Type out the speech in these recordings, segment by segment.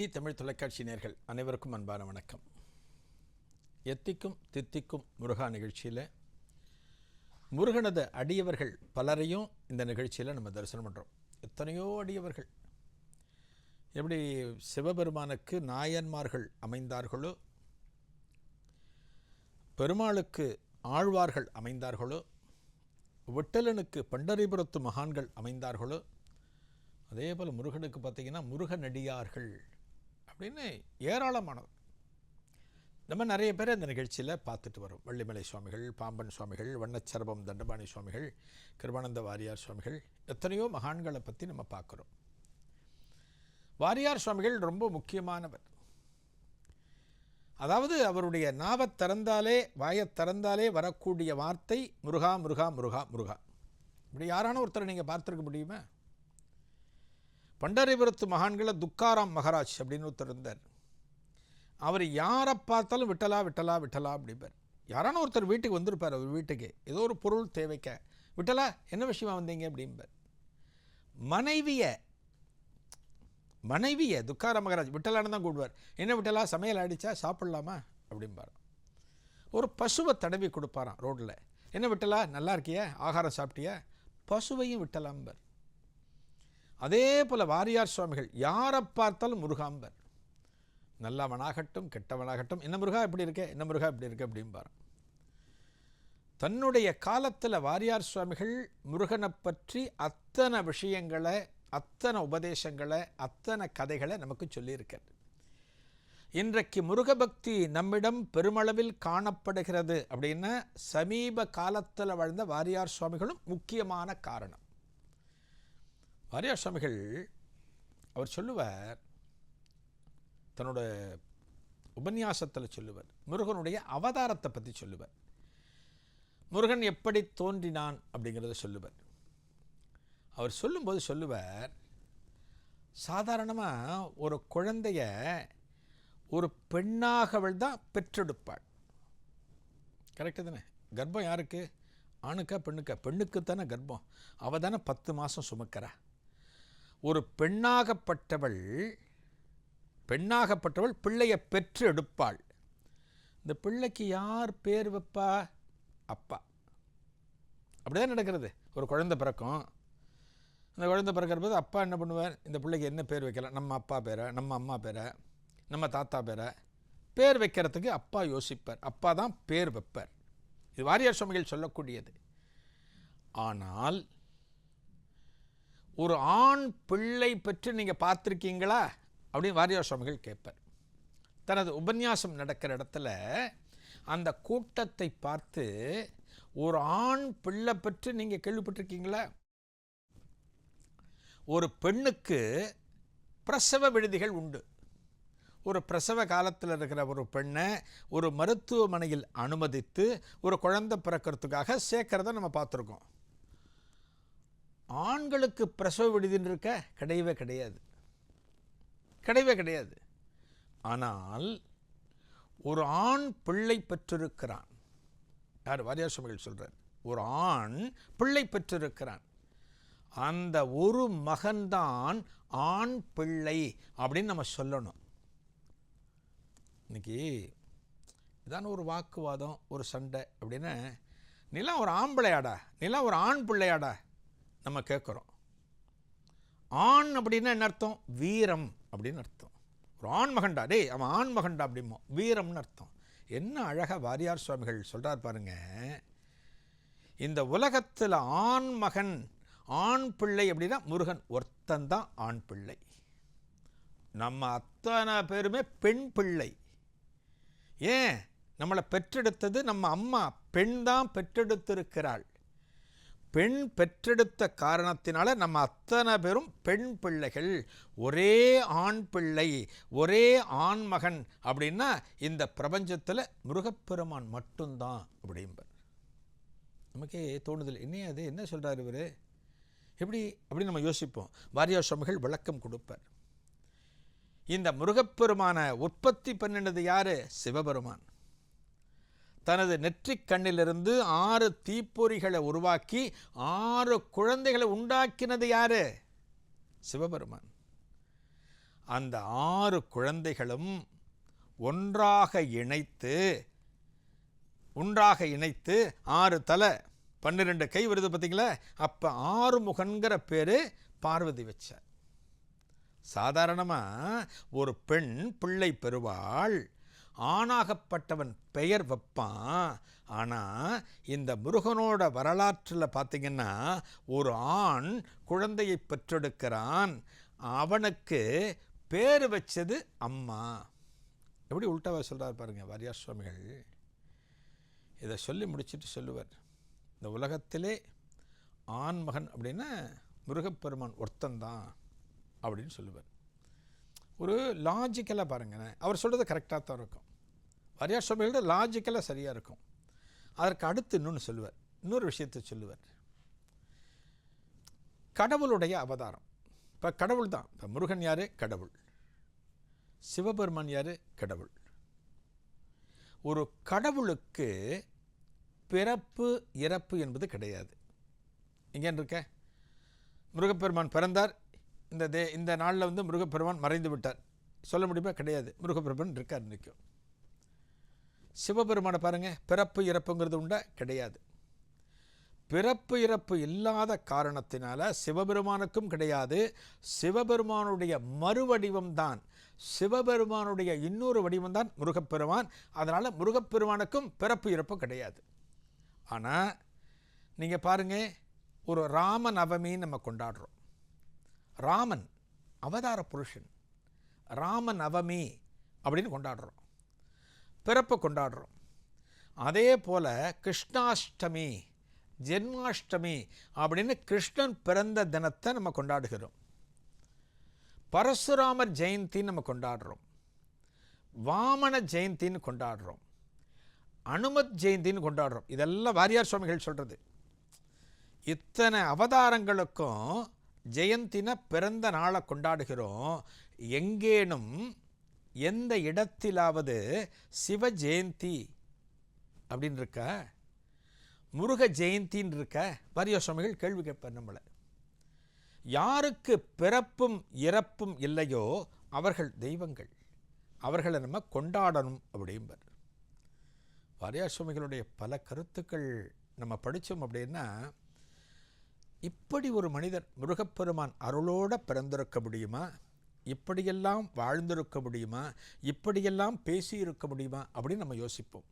DD Tamil தொலைக்காட்சி நேர்கள் அனைவருக்கும் அன்பான வணக்கம். எத்திக்கும் தித்திக்கும் முருகா நிகழ்ச்சியில் முருகனது அடியவர்கள் பலரையும் இந்த நிகழ்ச்சியில் நம்ம தரிசனம் பண்ணுறோம் எத்தனையோ அடியவர்கள். எப்படி சிவபெருமானுக்கு நாயன்மார்கள் அமைந்தார்களோ பெருமாளுக்கு ஆழ்வார்கள் அமைந்தார்களோ விட்டலனுக்கு பண்டரிபுரத்து மகான்கள் அமைந்தார்களோ அதே போல் முருகனுக்கு பார்த்தீங்கன்னா முருகனடியார்கள் அப்படின்னு ஏராளமானவர். நம்ம நிறைய பேர் அந்த நிகழ்ச்சியில் பார்த்துட்டு வரோம். வள்ளிமலை சுவாமிகள் பாம்பன் சுவாமிகள் வண்ணச்சரபம் தண்டபாணி சுவாமிகள் கிருபானந்த வாரியார் சுவாமிகள் எத்தனையோ மகான்களை பற்றி நம்ம பார்க்குறோம். வாரியார் சுவாமிகள் ரொம்ப முக்கியமானவர். அதாவது அவருடைய நாவத் திறந்தாலே வாயத் திறந்தாலே வரக்கூடிய வார்த்தை முருகா முருகா முருகா முருகா. இப்படி யாரான ஒருத்தரை நீங்கள் பார்த்துருக்க முடியுமா? பண்டரிபுரத்து மகான்களில் துக்காராம் மகாராஜ் அப்படின்னு ஒருத்தர் இருந்தார். அவர் யாரை பார்த்தாலும் விட்டலா விட்டலா விட்டலா அப்படிப்பார் யாரான ஒருத்தர் வீட்டுக்கு வந்திருப்பார் அவர் வீட்டுக்கு. ஏதோ ஒரு பொருள் தேவைக்க. விட்டலா என்ன விஷயமா வந்தீங்க அப்படிம்பார். மனைவியை மனைவியை துக்கார மகாராஜ் விட்டலான்னு தான் கூடுவார் என்ன விட்டலா சமையல் அடித்தா சாப்பிட்லாமா? அப்படிம்பார். ஒரு பசுவை தடவி கொடுப்பாராம் ரோட்டில். என்ன விட்டலா நல்லா இருக்கியா? ஆகாரம் சாப்பிட்டியா? பசுவையும் விட்டலாம்பர். அதே போல் வாரியார் சுவாமிகள் யாரை பார்த்தாலும் முருகாம்பர். நல்லவனாகட்டும் கெட்டவனாகட்டும் என்ன முருகா இப்படி இருக்க என்ன முருகா இப்படி இருக்க அப்படிம்பார். தன்னுடைய காலத்தில் வாரியார் சுவாமிகள் முருகனை பற்றி அத்தனை விஷயங்களை அத்தனை உபதேசங்களை அத்தனை கதைகளை நமக்கு சொல்லியிருக்கார். இன்றைக்கு முருகபக்தி நம்மிடம் பெருமளவில் காணப்படுகிறது அப்படின்னா சமீப காலத்தில் வாழ்ந்த வாரியார் சுவாமிகளும் முக்கியமான காரணம். வாரியார் சுவாமிகள் அவர் சொல்லுவார் தன்னோட உபன்யாசத்தில் சொல்லுவார் முருகனுடைய அவதாரத்தை பற்றி சொல்லுவார். முருகன் எப்படி தோன்றினான் அப்படிங்கிறத சொல்லுவார். அவர் சொல்லும்போது சொல்லுவார் சாதாரணமாக ஒரு குழந்தைய ஒரு பெண்ணாகவள் தான் பெற்றெடுப்பாள். கரெக்டு தானே? கர்ப்பம் யாருக்கு? ஆணுக்கா பெண்ணுக்கா? பெண்ணுக்கு தானே கர்ப்பம். அவள் தானே பத்து மாதம் சுமக்கிறா. ஒரு பெண்ணாகப்பட்டவள் பெண்ணாகப்பட்டவள் பிள்ளையை பெற்று எடுப்பாள் இந்த பிள்ளைக்கு யார் பேர் வைப்பா? அப்பா. அப்படிதான் நடக்கிறது. ஒரு குழந்தை பிறக்கும். அந்த குழந்தை பிறக்கிற போது அப்பா என்ன பண்ணுவார்? இந்த பிள்ளைக்கு என்ன பேர் வைக்கலாம் நம்ம அப்பா பேரை? நம்ம அம்மா பேரை? நம்ம தாத்தா பேரை? பேர் வைக்கிறதுக்கு அப்பா யோசிப்பார். அப்பா தான் பேர் வைப்பார். இது வாரியார் சுவாமிகள் சொல்லக்கூடியது. ஆனால் ஒரு ஆண் பிள்ளை பெற்று நீங்கள் பார்த்துருக்கீங்களா? அப்படின்னு வாரியா சுவாமிகள் கேட்பார். தனது உபன்யாசம் நடக்கிற இடத்துல அந்த கூட்டத்தை பார்த்து ஒரு ஆண் பிள்ளை பெற்று நீங்கள் கேள்விப்பட்டிருக்கீங்களா? ஒரு பெண்ணுக்கு பிரசவ விடுதிகள் உண்டு. ஒரு பிரசவ காலத்தில் இருக்கிற ஒரு பெண்ணை ஒரு மருத்துவமனையில் அனுமதித்து ஒரு குழந்தை பிறக்கிறதுக்காக சேர்க்கிறத நம்ம பார்த்துருக்கோம். ஆண்களுக்கு பிரசவ விடுதின்னு இருக்க கிடையவே கிடையாது. கிடையவே கிடையாது. ஆனால் ஒரு ஆண் பிள்ளை பெற்றிருக்கிறான். யார்? வாரியார் சுவாமிகள் சொல்கிறார் ஒரு ஆண் பிள்ளை பெற்றிருக்கிறான். அந்த ஒரு மகன்தான் ஆண் பிள்ளை அப்படின்னு நம்ம சொல்லணும். இன்னைக்கு இதான ஒரு வாக்குவாதம் ஒரு சண்டை அப்படின்னு நிலா ஒரு ஆம்பளையாடா நிலா ஒரு ஆண் பிள்ளையாடா நம்ம கேட்குறோம். ஆண் அப்படின்னா என்ன அர்த்தம்? வீரம் அப்படின்னு அர்த்தம். ஒரு ஆண் மகண்டா டேய் அவன் ஆண் மகன்டா அப்படிமோ வீரம்னு அர்த்தம். என்ன அழகாக வாரியார் சுவாமிகள் சொல்கிறார் பாருங்க. இந்த உலகத்தில் ஆண் மகன் ஆண் பிள்ளை அப்படின்னா முருகன். ஒருத்தந்தான் ஆண் பிள்ளை. நம்ம அத்தனை பேருமே பெண் பிள்ளை. ஏன்? நம்மளை பெற்றெடுத்தது நம்ம அம்மா. பெண் தான் பெற்றெடுத்திருக்கிறாள். பெண் பெற்றெடுத்த காரணத்தினால நம்ம அத்தனை பேரும் பெண் பிள்ளைகள். ஒரே ஆண் பிள்ளை ஒரே ஆண் மகன் அப்படின்னா இந்த பிரபஞ்சத்தில் முருகப்பெருமான் மட்டும்தான் அப்படிம்பார். நமக்கே தோணுதல் என்ன அது என்ன சொல்கிறார் இவர்? எப்படி அப்படின்னு நம்ம யோசிப்போம். வாரியாசிரமிகள் விளக்கம் கொடுப்பார். இந்த முருகப்பெருமான உற்பத்தி பண்ணினது யாரு? சிவபெருமான். தனது நெற்றிக் கண்ணிலிருந்து ஆறு தீப்பொறிகளை உருவாக்கி ஆறு குழந்தைகளை உண்டாக்கினது யாரு? சிவபெருமான். அந்த ஆறு குழந்தைகளும் ஒன்றாக இணைத்து ஒன்றாக இணைத்து ஆறு தலை பன்னிரெண்டு கை வருது பார்த்தீங்களா அப்போ ஆறு முகன்கிற பேர் பார்வதி வச்சார் சாதாரணமாக ஒரு பெண் பிள்ளை பெறுவாள் ஆணாகப்பட்டவன் பெயர் வைப்பான். ஆனால் இந்த முருகனோட வரலாற்றில் பார்த்தீங்கன்னா ஒரு ஆண் குழந்தையை பெற்றெடுக்கிறான். அவனுக்கு பேர் வச்சது அம்மா. எப்படி உள்டாவா சொல்கிறார் பாருங்க வாரியார் சுவாமிகள். இதை சொல்லி முடிச்சிட்டு சொல்லுவார். இந்த உலகத்திலே ஆண் மகன் அப்படின்னா முருகப்பெருமான் ஒருத்தந்தான் அப்படின்னு சொல்லுவார். ஒரு லாஜிக்கலாக பாருங்களேன். அவர் சொல்கிறது கரெக்டாக தான் இருக்கும். வரியா சுவாமிகளோட லாஜிக்கலாக சரியாக இருக்கும். அதற்கு அடுத்து இன்னொன்று சொல்லுவார். இன்னொரு விஷயத்தை சொல்லுவார். கடவுளுடைய அவதாரம். இப்போ கடவுள் தான். இப்போ முருகன் யார்? கடவுள். சிவபெருமான் யார்? கடவுள். ஒரு கடவுளுக்கு பிறப்பு இறப்பு என்பது கிடையாது. இங்கே இருக்க? முருகப்பெருமான் பிறந்தார். இந்த தே இந்த நாளில் வந்து முருகப்பெருமான் மறைந்து விட்டார். சொல்ல முடியுமா? கிடையாது. முருகப்பெருமான் இருக்கார் நிற்கும் சிவபெருமானை பாருங்கள் பிறப்பு இறப்புங்கிறது உண்டா? கிடையாது. பிறப்பு இறப்பு இல்லாத காரணத்தினால சிவபெருமானுக்கும் கிடையாது. சிவபெருமானுடைய மறுவடிவம்தான் சிவபெருமானுடைய இன்னொரு வடிவம்தான் முருகப்பெருமான். அதனால் முருகப்பெருமானுக்கும் பிறப்பு இறப்பு கிடையாது. ஆனால் நீங்கள் பாருங்கள் ஒரு ராம நவமின்னு நம்ம கொண்டாடுறோம். ராமன் அவதார புருஷன். ராம நவமி அப்படின்னு கொண்டாடுறோம். பிறப்பை கொண்டாடுறோம். அதே போல் கிருஷ்ணாஷ்டமி ஜென்மாஷ்டமி அப்படின்னு கிருஷ்ணன் பிறந்த தினத்தை நம்ம கொண்டாடுகிறோம். பரசுராமர் ஜெயந்தின்னு நம்ம கொண்டாடுறோம். வாமன ஜெயந்தின்னு கொண்டாடுறோம். அனுமத் ஜெயந்தின்னு கொண்டாடுறோம். இதெல்லாம் வாரியார் சுவாமிகள் சொல்கிறது இத்தனை அவதாரங்களுக்கும் ஜெயந்தின பிறந்த நாளை கொண்டாடுகிறோம். எங்கேனும் எந்த இடத்திலாவது சிவ ஜெயந்தி அப்படின்னு இருக்க முருக ஜெயந்தின்னு இருக்க வாரியார் சுவாமிகள் கேள்வி கேட்பார் நம்மளை. யாருக்கு பிறப்பும் இறப்பும் இல்லையோ அவர்கள் தெய்வங்கள். அவர்களை நம்ம கொண்டாடணும் அப்படிம்பார். வாரியார் சுவாமிகளுடைய பல கருத்துக்கள் நம்ம படித்தோம் அப்படின்னா இப்படி ஒரு மனிதர் முருகப்பெருமான் அருளோட பிறந்திருக்க முடியுமா? இப்படியெல்லாம் வாழ்ந்திருக்க முடியுமா? இப்படியெல்லாம் பேசியிருக்க முடியுமா? அப்படின்னு நம்ம யோசிப்போம்.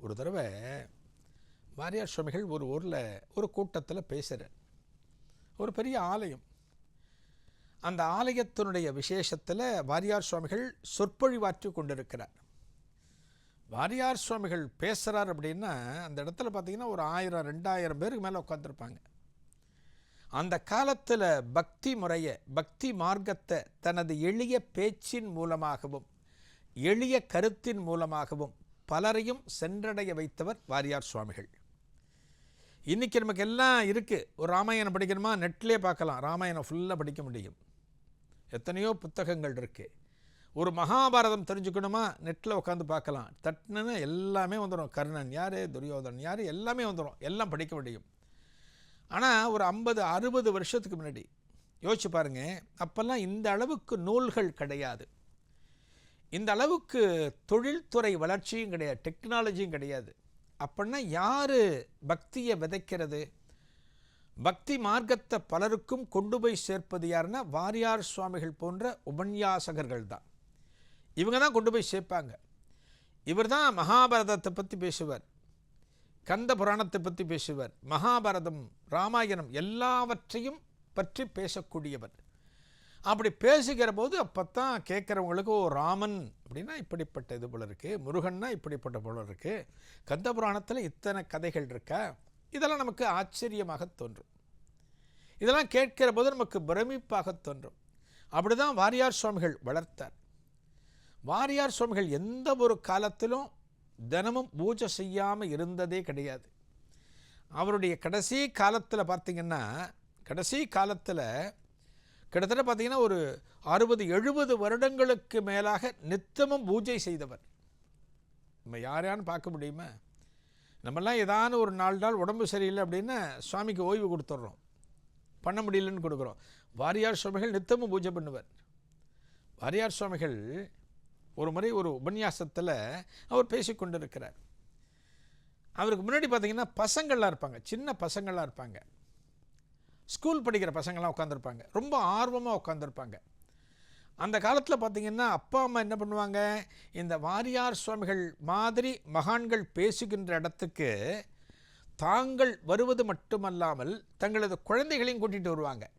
ஒரு தடவை வாரியார் சுவாமிகள் ஒரு ஊரில் ஒரு கூட்டத்தில் பேசுகிறார் ஒரு பெரிய ஆலயம். அந்த ஆலயத்தினுடைய விசேஷத்தில் வாரியார் சுவாமிகள் சொற்பொழிவாற்றி கொண்டிருக்கிறார். வாரியார் சுவாமிகள் பேசுகிறார் அப்படின்னா அந்த இடத்துல பார்த்தீங்கன்னா ஒரு ஆயிரம் ரெண்டாயிரம் பேருக்கு மேலே உட்காந்துருப்பாங்க அந்த காலத்தில் பக்தி முறையை பக்தி மார்க்கத்தை தனது எளிய பேச்சின் மூலமாகவும் எளிய கருத்தின் மூலமாகவும் பலரையும் சென்றடைய வைத்தவர் வாரியார் சுவாமிகள். இன்றைக்கி நமக்கு எல்லாம் இருக்குது ஒரு ராமாயணம் படிக்கணுமா? நெட்லேயே பார்க்கலாம். ராமாயணம் ஃபுல்லாக படிக்க முடியும். எத்தனையோ புத்தகங்கள் இருக்குது ஒரு மகாபாரதம் தெரிஞ்சுக்கணுமா? நெட்டில் உட்காந்து பார்க்கலாம். தட்டுன்னு எல்லாமே வந்துடும் கர்ணன் யார்? துரியோதன் யார்? எல்லாமே வந்துடும் எல்லாம் படிக்க முடியும். ஆனால் ஒரு ஐம்பது அறுபது வருஷத்துக்கு முன்னாடி யோசிச்சு பாருங்கள் அப்போல்லாம் இந்த அளவுக்கு நூல்கள் கிடையாது. இந்த அளவுக்கு தொழில்துறை வளர்ச்சியும் கிடையாது டெக்னாலஜியும் கிடையாது. அப்படின்னா யார் பக்தியை விதைக்கிறது? பக்தி மார்க்கத்தை பலருக்கும் கொண்டு போய் சேர்ப்பது யாருன்னா வாரியார் சுவாமிகள் போன்ற உபன்யாசகர்கள் தான். இவங்க தான் கொண்டு போய் சேர்ப்பாங்க. இவர் தான் மகாபாரதத்தை பற்றி பேசுவார். கந்த புராணத்தை பற்றி பேசுவார். மகாபாரதம் ராமாயணம் எல்லாவற்றையும் பற்றி பேசக்கூடியவர். அப்படி பேசுகிற போது அப்போ தான் கேட்குறவங்களுக்கு ஓ ராமன் அப்படின்னா இப்படிப்பட்ட இது போல இருக்குது முருகன்னா இப்படிப்பட்ட போல இருக்குது கந்த புராணத்தில் இத்தனை கதைகள் இருக்கா? இதெல்லாம் நமக்கு ஆச்சரியமாக தோன்றும். இதெல்லாம் கேட்கிற போது நமக்கு பிரமிப்பாக தோன்றும். அப்படி தான் வாரியார் சுவாமிகள் வளர்த்தார். வாரியார் சுவாமிகள் எந்த ஒரு காலத்திலும் தினமும் பூஜை செய்யாமல் இருந்ததே கிடையாது. அவருடைய கடைசி காலத்தில் பார்த்திங்கன்னா கடைசி காலத்தில் கிட்டத்தட்ட பார்த்திங்கன்னா ஒரு அறுபது எழுபது வருடங்களுக்கு மேலாக நித்தமும் பூஜை செய்தவர். நம்ம யாரையான்னு பார்க்க முடியுமா? நம்மெல்லாம் ஏதான ஒரு நாலு நாள் உடம்பு சரியில்லை அப்படின்னா சுவாமிக்கு ஓய்வு கொடுத்துட்றோம். பண்ண முடியலன்னு கொடுக்குறோம். வாரியார் சுவாமிகள் நித்தமும் பூஜை பண்ணுவார். வாரியார் சுவாமிகள் ஒரு முறை ஒரு உபன்யாசத்தில் அவர் பேசிக்கொண்டிருக்கிறார் அவருக்கு முன்னாடி பார்த்தீங்கன்னா பசங்கள்லாம் இருப்பாங்க சின்ன பசங்கள்லாம் இருப்பாங்க. ஸ்கூல் படிக்கிற பசங்கள்லாம் உட்காந்துருப்பாங்க ரொம்ப ஆர்வமாக உட்காந்துருப்பாங்க அந்த காலத்தில் பார்த்தீங்கன்னா அப்பா அம்மா என்ன பண்ணுவாங்க இந்த வாரியார் சுவாமிகள் மாதிரி மகான்கள் பேசுகின்ற இடத்துக்கு தாங்கள் வருவது மட்டுமல்லாமல் தங்களது குழந்தைகளையும் கூட்டிகிட்டு வருவாங்க.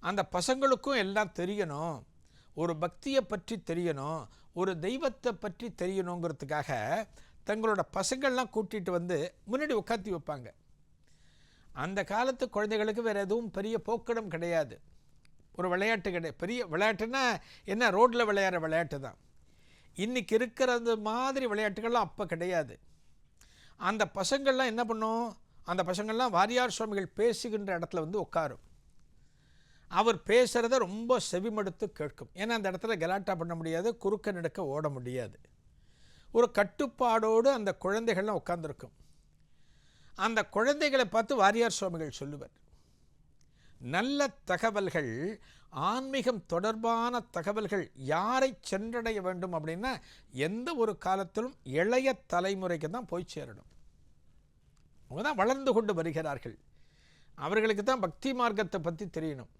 அந்த பசங்களுக்கும் எல்லாம் தெரியணும் ஒரு பக்தியை பற்றி தெரியணும் ஒரு தெய்வத்தை பற்றி தெரியணுங்கிறதுக்காக தங்களோட பசங்கள்லாம் கூட்டிகிட்டு வந்து முன்னாடி உட்காத்தி வைப்பாங்க. அந்த காலத்து குழந்தைகளுக்கு வேறு எதுவும் பெரிய போக்கிடம் கிடையாது. ஒரு விளையாட்டு கிடையாது பெரிய விளையாட்டுன்னா என்ன ரோட்டில் விளையாடுற விளையாட்டு தான். இன்றைக்கி இருக்கிறது மாதிரி விளையாட்டுகள்லாம் அப்போ கிடையாது. அந்த பசங்கள்லாம் என்ன பண்ணும் அந்த பசங்கள்லாம் வாரியார் சுவாமிகள் பேசுகின்ற இடத்துல வந்து உட்காரும் அவர் பேசுகிறத ரொம்ப செவிமடுத்து கேட்கும். ஏன்னா அந்த இடத்துல கலாட்டா பண்ண முடியாது குறுக்க நெடுக்க ஓட முடியாது. ஒரு கட்டுப்பாடோடு அந்த குழந்தைகள்லாம் உட்காந்துருக்கும் அந்த குழந்தைகளை பார்த்து வாரியார் சுவாமிகள் சொல்லுவார் நல்ல தகவல்கள் ஆன்மீகம் தொடர்பான தகவல்கள் யாரை சென்றடைய வேண்டும் அப்படின்னா எந்த ஒரு காலத்திலும் இளைய தலைமுறைக்கு தான் போய் சேரணும். அவங்க தான் வளர்ந்து கொண்டு வருகிறார்கள். அவர்களுக்கு தான் பக்தி மார்க்கத்தை பற்றி தெரியணும்.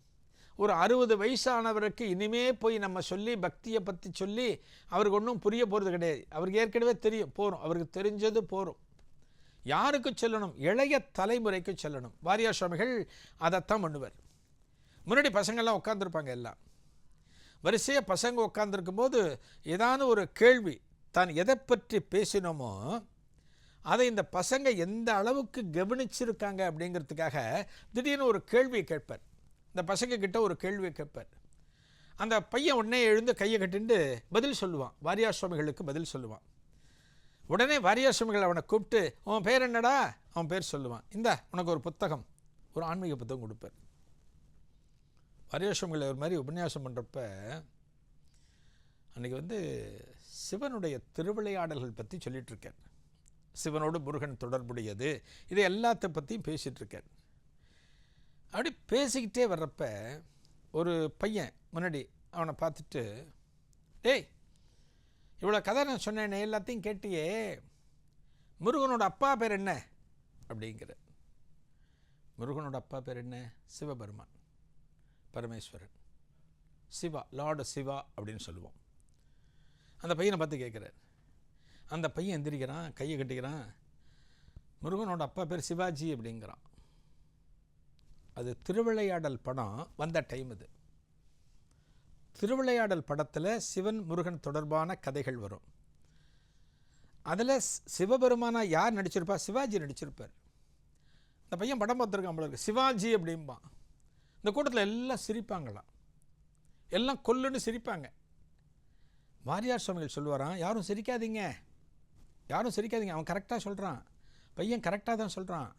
ஒரு அறுபது வயசானவருக்கு இனிமே போய் நம்ம சொல்லி பக்தியை பற்றி சொல்லி அவருக்கு ஒன்றும் புரிய போகிறது கிடையாது. அவருக்கு ஏற்கனவே தெரியும் போகிறோம் அவருக்கு தெரிஞ்சது போகிறோம் யாருக்கு சொல்லணும்? இளைய தலைமுறைக்கு சொல்லணும். வாரியார் சுவாமிகள் அதைத்தான் பண்ணுவார். முன்னாடி பசங்கள்லாம் உட்காந்துருப்பாங்க எல்லாம். வரிசையாக பசங்க உட்காந்துருக்கும் போது ஏதான ஒரு கேள்வி தான் எதை பற்றி பேசினோமோ அதை இந்த பசங்க எந்த அளவுக்கு கவனிச்சிருக்காங்க அப்படிங்கிறதுக்காக திடீர்னு ஒரு கேள்வியை கேட்பார். இந்த பசங்க கிட்ட ஒரு கேள்வியை கேட்பார். அந்த பையன் உடனே எழுந்து கையை கட்டிண்டு பதில் சொல்லுவான். வாரியார் சுவாமிகளுக்கு பதில் சொல்லுவான். உடனே வாரியார் சுவாமிகள் அவனை கூப்பிட்டு உன் பேர் என்னடா? அவன் பேர் சொல்லுவான். இந்த உனக்கு ஒரு புத்தகம் ஒரு ஆன்மீக புத்தகம் கொடுப்பார் வாரியார் சுவாமிகள் ஒரு மாதிரி உபன்யாசம் பண்ணுறப்ப அன்றைக்கி வந்து சிவனுடைய திருவிளையாடல்கள் பற்றி சொல்லிகிட்ருக்கேன் சிவனோடு முருகன் தொடர்புடையது இதை எல்லாத்த பற்றியும் பேசிகிட்டு அப்படி பேசிக்கிட்டே வர்றப்ப ஒரு பையன் முன்னாடி அவனை பார்த்துட்டு டேய் இவ்வளோ கதை நான் சொன்னேனே எல்லாத்தையும் கேட்டியே முருகனோட அப்பா பேர் என்ன? அப்படிங்கிற முருகனோட அப்பா பேர் என்ன? சிவபெருமான் பரமேஸ்வரன். சிவா லார்டு சிவா அப்படின்னு சொல்லுவோம். அந்த பையனை பார்த்து கேட்குறாரு. அந்த பையன் எந்திரிக்கிறான் கையை கட்டிக்கிறான். முருகனோட அப்பா பேர் சிவாஜி அப்படிங்கிறான். அது திருவிளையாடல் படம் வந்த டைம் இது. திருவிளையாடல் படத்தில் சிவன் முருகன் தொடர்பான கதைகள் வரும். அதில் சிவபெருமானா யார் நடிச்சிருப்பா? சிவாஜி நடிச்சிருப்பார். இந்த பையன் படம் பார்த்துருக்கான் போல இருக்கு. சிவாஜி அப்படிம்பான். இந்த கூட்டத்தில் எல்லாம் சிரிப்பாங்களாம். எல்லாம் கொல்லுன்னு சிரிப்பாங்க. வாரியார் சுவாமிகள் சொல்லுவாராம் யாரும் சிரிக்காதீங்க. யாரும் சிரிக்காதீங்க. அவன் கரெக்டாக சொல்கிறான் பையன் கரெக்டாக தான் சொல்கிறான்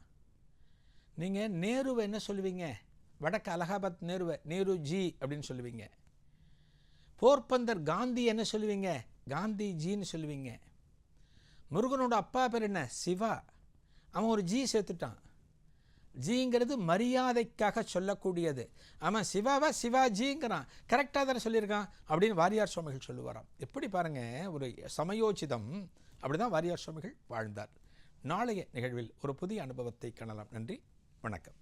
நீங்கள் நேருவை என்ன சொல்லுவீங்க? வடக்கு அலகாபாத் நேருவை நேரு ஜி அப்படின்னு சொல்லுவீங்க. போர்பந்தர் காந்தி என்ன சொல்லுவீங்க? காந்தி ஜின்னு சொல்லுவீங்க. முருகனோட அப்பா பேர் என்ன? சிவா. அவன் ஒரு ஜி சேர்த்துட்டான். ஜிங்கிறது மரியாதைக்காக சொல்லக்கூடியது. அவன் சிவாவா? சிவாஜிங்கிறான் கரெக்டாக தானே சொல்லியிருக்கான்? அப்படின்னு வாரியார் சுவாமிகள் சொல்லுவாராம். எப்படி பாருங்கள் ஒரு சமயோச்சிதம் அப்படி தான் வாரியார் சுவாமிகள் வாழ்ந்தார். நாளைய நிகழ்வில் ஒரு புதிய அனுபவத்தை காணலாம். நன்றி. வணக்கம்.